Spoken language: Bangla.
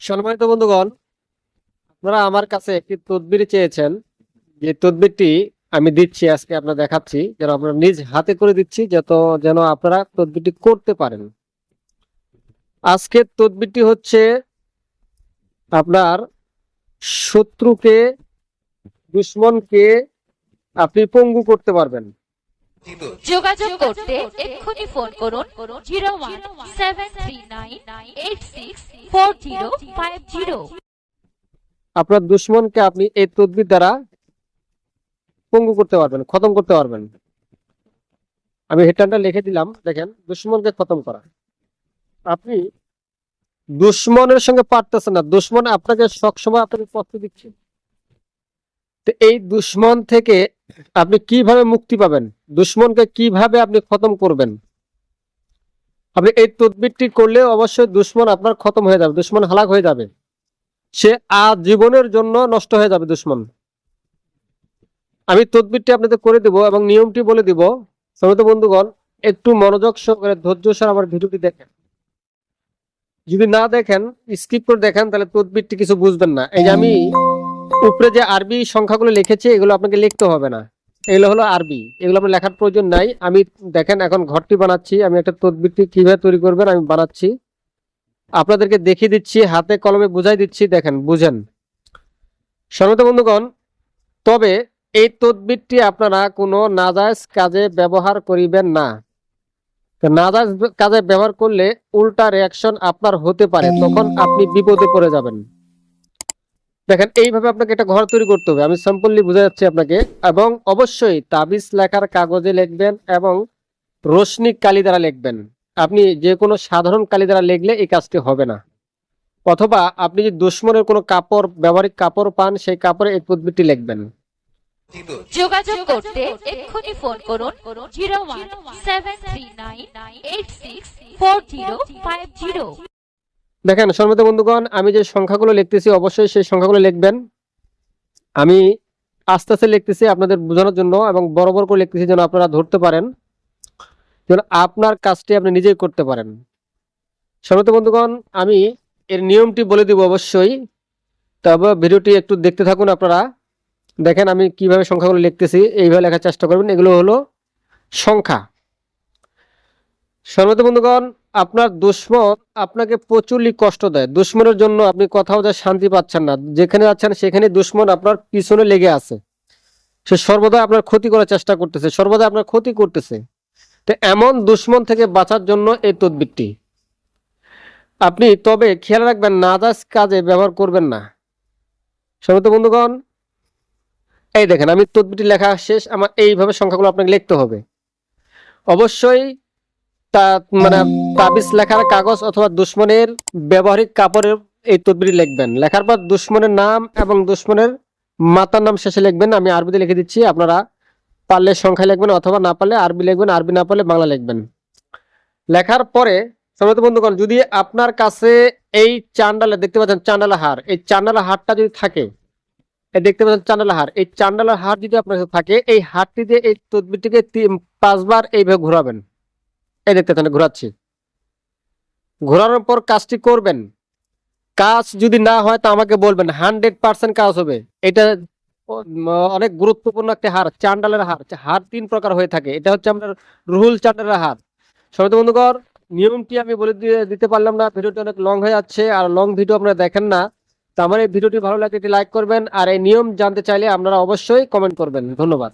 সম্মানিত বন্ধুগণ, আপনারা আমার কাছে একটি তদবির চেয়েছেন। যে তদবিরটি আমি দিচ্ছি, আজকে আপনারা দেখাচ্ছি, যেন আপনারা নিজ হাতে করে দিচ্ছি, যত যেন আপনারা তদবিরটি করতে পারেন। আজকের তদবিরটি হচ্ছে আপনার শত্রুকে, দুশ্মনকে আপনি পঙ্গু করতে পারবেন। যোগাযোগ করতে এক্ষুনি ফোন করুন zero one seven three nine eight six four zero five zero. আপনার দুশ্মনকে আপনি এই তদবির দ্বারা পঙ্গু করতে পারবেন খতম করতে পারবেন। আমি হেডলাইনটা লিখে দিলাম দেখেন দুশ্মনকে খতম করা। আপনি দুশ্মনের সঙ্গে পারতেছেন না দুশ্মন আপনাকে সবসময় আপনাকে কষ্ট দিচ্ছে। তো এই দুশ্মন থেকে আপনি কীভাবে মুক্তি পাবেন? দুশ্মনকে কীভাবে আপনি খতম করবেন? আপনি এই তদবিরটি করলে অবশ্যই দুশ্মন আপনার খতম হয়ে যাবে, দুশ্মন হালাক হয়ে যাবে। সে আজীবনের জন্য নষ্ট হয়ে যাবে দুশ্মন। আমি তদবিরটি আপনাদের করে দিব এবং নিয়মটি বলে দিব। সমস্ত বন্ধুগণ, একটু মনোযোগ সহকারে ধৈর্য সহ আমার ভিডিওটি দেখেন। যদি না দেখেন স্কিপ করে দেখেন, তাহলে তদবিরটি কিছু বুঝবেন না। এই যে আমি উপরে যে আরবি সংখ্যাগুলো লিখেছি, এগুলো আপনাকে লিখতে হবে না। এগুলো হলো আরবি। এগুলো আপনার লেখার প্রয়োজন নাই। আমি দেখেন, এখন ঘরটি বানাচ্ছি। আমি একটা তদবিরটি কীভাবে তৈরি করবেন, আমি বানাচ্ছি। আপনাদেরকে দেখিয়ে দিচ্ছি, হাতে কলমে বুঝাই দিচ্ছি। দেখেন, বুঝেন। সম্মত বন্ধুগণ, তবে এই তদবিরটি আপনারা কোনো নাজায়জ কাজে ব্যবহার করিবেন না। নাজায়জ কাজে ব্যবহার করলে উল্টা রিয়াকশন আপনার হতে পারে। তখন আপনি বিপদে পড়ে যাবেন। দেখেন, এইভাবে আপনাকে একটা ঘর তৈরি করতে হবে। আমি সিম্পলি বুঝা যাচ্ছি আপনাকে। এবং অবশ্যই তাবিজ লেখার কাগজে লিখবেন এবং রশ্মি কালি দ্বারা লিখবেন। আপনি যে কোনো সাধারণ কালি দ্বারা লিখলে এই কাজটি হবে না। অথবা আপনি যদি দুশ্মনের কোনো কাপড়, ব্যবহারিক কাপড় পান, সেই কাপড়ে এই তদবিরটি লিখবেন। যোগাযোগ করতে এক্ষুনি ফোন করুন zero one seven three nine eight six four zero five zero. দেখেন সম্মিত বন্ধুগণ, আমি যে সংখ্যাগুলো লিখতেছি, অবশ্যই সেই সংখ্যাগুলো লিখবেন। আমি আস্তে আস্তে লিখতেছি আপনাদের বোঝানোর জন্য এবং বড় বড় করে লিখতেছি যেন আপনারা ধরতে পারেন, যেন আপনার কাজটি আপনি নিজেই করতে পারেন। সম্মিত বন্ধুগণ, আমি এর নিয়মটি বলে দিব অবশ্যই। তবে ভিডিওটি একটু দেখতে থাকুন আপনারা। দেখেন, আমি কীভাবে সংখ্যাগুলো লিখতেছি, এইভাবে লেখার চেষ্টা করবেন। এগুলো হলো সংখ্যা। সম্মিত বন্ধুগণ, আপনার দুশ্মন আপনাকে প্রচুরই কষ্ট দেয়। দুশ্মনের জন্য আপনি কোথাও যা শান্তি পাচ্ছেন না। যেখানে যাচ্ছেন সেখানে দুশ্মন আপনার পিছনে লেগে আছে। সে সর্বদা আপনার ক্ষতি করার চেষ্টা করতেছে, সর্বদা আপনার ক্ষতি করতেছে। তো এমন দুশ্মন থেকে বাঁচার জন্য এই তদবিরটি। আপনি তবে খেয়াল রাখবেন নাজাজ কাজে ব্যবহার করবেন না। সমস্ত বন্ধুগণ, এই দেখেন, আমি তদবিরটি লেখা শেষ, আমার এইভাবে সংখ্যাগুলো আপনাকে লিখতে হবে। অবশ্যই তা মানে তাবিজ লেখার কাগজ অথবা দুশ্মনের ব্যবহারিক কাপড়ের এই তদবির লিখবেন। লেখার পর দুশ্মনের নাম এবং দুশ্মনের মাতার নাম শেষে লিখবেন। আমি আরবিতে লিখে দিচ্ছি, আপনারা পারলে সংখ্যা লিখবেন অথবা না পারলে আরবি লিখবেন, আরবি না পারলে বাংলা লিখবেন। লেখার পরে সমস্ত বন্ধুগণ, যদি আপনার কাছে এই চান্ডালে দেখতে পাচ্ছেন চান্ডালা হার, এই চান্ডালা হারটা যদি থাকে দেখতে পাচ্ছেন চান্ডালা হার, এই চান্ডালা হার যদি আপনার কাছে থাকে, এই হারটি দিয়ে এই তদবিরটিকে পাঁচবার এইভাবে ঘোরাবেন। এই দেখতে পাচ্ছেন ঘোরাচ্ছি। ঘোরানোর পর কাজটি করবেন। কাজ যদি না হয় তা আমাকে বলবেন, হান্ড্রেড পার্সেন্ট কাজ হবে। এটা অনেক গুরুত্বপূর্ণ একটা হার, চান্ডালের হার। হার তিন প্রকার হয়ে থাকে। এটা হচ্ছে আপনার রুহুল চান্ডালের হার। সমিত বন্ধুকর নিয়মটি আমি বলে দিয়ে দিতে পারলাম না, ভিডিওটি অনেক লং হয়ে যাচ্ছে আর লং ভিডিও আপনারা দেখেন না। তো আমার এই ভিডিওটি ভালো লাগলে এটি লাইক করবেন আর এই নিয়ম জানতে চাইলে আপনারা অবশ্যই কমেন্ট করবেন। ধন্যবাদ।